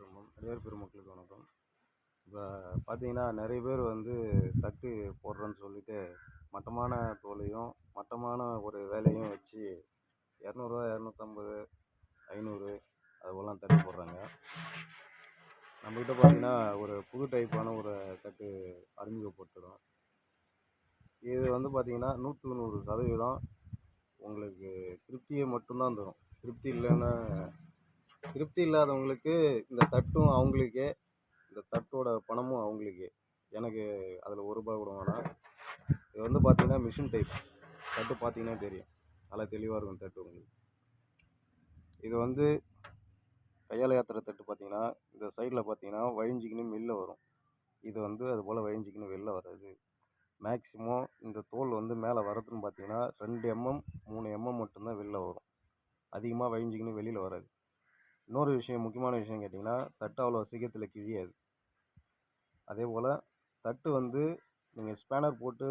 மற்றும் அடியார் பெருமக்களுக்கு வணக்கம். இப்போ பார்த்தீங்கன்னா நிறைய பேர் வந்து தட்டு போடுறேன்னு சொல்லிட்டு மட்டமான தோலையும் மட்டமான ஒரு வேலையும் வச்சு இரநூறுவா இரநூத்தம்பது ஐநூறு அதுபோலாம் தட்டு போடுறாங்க. நம்மக்கிட்ட பார்த்தீங்கன்னா ஒரு புது டைப்பான ஒரு தட்டு அறிமுகப்படுத்துகிறோம் இது வந்து பார்த்தீங்கன்னா நூற்றுக்கு நூறு சதவீதம் உங்களுக்கு திருப்தியை மட்டும்தான் தரும். திருப்தி இல்லைன்னா திருப்தி இல்லாதவங்களுக்கு இந்த தட்டும் அவங்களுக்கே இந்த தட்டோட பணமும் அவங்களுக்கே. எனக்கு அதில் ஒரு ரூபா கூட வேணாம். இது வந்து பார்த்தீங்கன்னா மிஷின் டைப் தட்டு பார்த்தீங்கன்னா தெரியும். நல்லா தெளிவாக இருக்கும் தட்டு உங்களுக்கு. இது வந்து கையால் ஏற்றுற தட்டு பார்த்தீங்கன்னா இந்த சைடில் பார்த்தீங்கன்னா வழிஞ்சிக்கின்னு வெளில வரும். இது வந்து அது போல் வழிஞ்சிக்கின்னு வெளில வராது. மேக்ஸிமம் இந்த தோல் வந்து மேலே வரதுன்னு பார்த்தீங்கன்னா ரெண்டு எம்எம் மூணு எம்எம் மட்டும்தான் வெளில வரும். அதிகமாக வழிஞ்சிக்கின்னு வெளியில் வராது. இன்னொரு விஷயம் முக்கியமான விஷயம் கேட்டிங்கன்னா தட்டு அவ்வளோ சீக்கிரத்தில் கிழியாது. அதே போல் தட்டு வந்து நீங்கள் ஸ்பேனர் போட்டு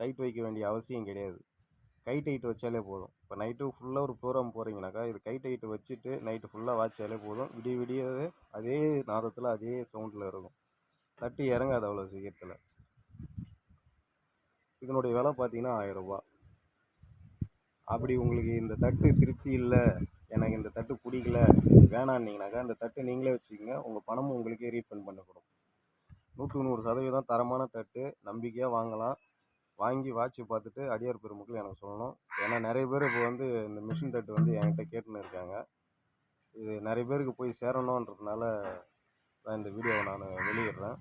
டைட் வைக்க வேண்டிய அவசியம் கிடையாது. கை டைட் வச்சாலே போதும். இப்போ நைட்டு ஃபுல்லாக ஒரு ப்ரோக்ராம் போகிறீங்கனாக்கா இது கை டைட் வச்சுட்டு நைட்டு ஃபுல்லாக வாட்சாலே போதும். விடிய விடியவே அதே நாதத்தில் அதே சவுண்டில் இருக்கும். தட்டு இறங்காது அவ்வளோ சீக்கிரத்தில். இதனுடைய விலை பார்த்தீங்கன்னா ஆயிரரூபா அப்படி உங்களுக்கு இந்த தட்டு திருப்தி இல்லை எனக்கு இந்த தட்டு பிடிக்கல வேணான்னீங்கனாக்கா இந்த தட்டு நீங்களே வச்சுக்கோங்க. உங்கள் பணமும் உங்களுக்கே ரீஃபண்ட் பண்ணப்படும் நூற்று நூறு சதவீதம் தரமான தட்டு நம்பிக்கையாக வாங்கலாம். வாங்கி வாட்சி பார்த்துட்டு அடியார் பெருமக்கள் எனக்கு சொல்லணும். ஏன்னா நிறைய பேர் இப்போ வந்து இந்த மிஷின் தட்டு வந்து என்கிட்ட கேட்டுன்னு இருக்காங்க. இது நிறைய பேருக்கு போய் சேரணுன்றதுனால நான் இந்த வீடியோவை நான் வெளியிடுறேன்.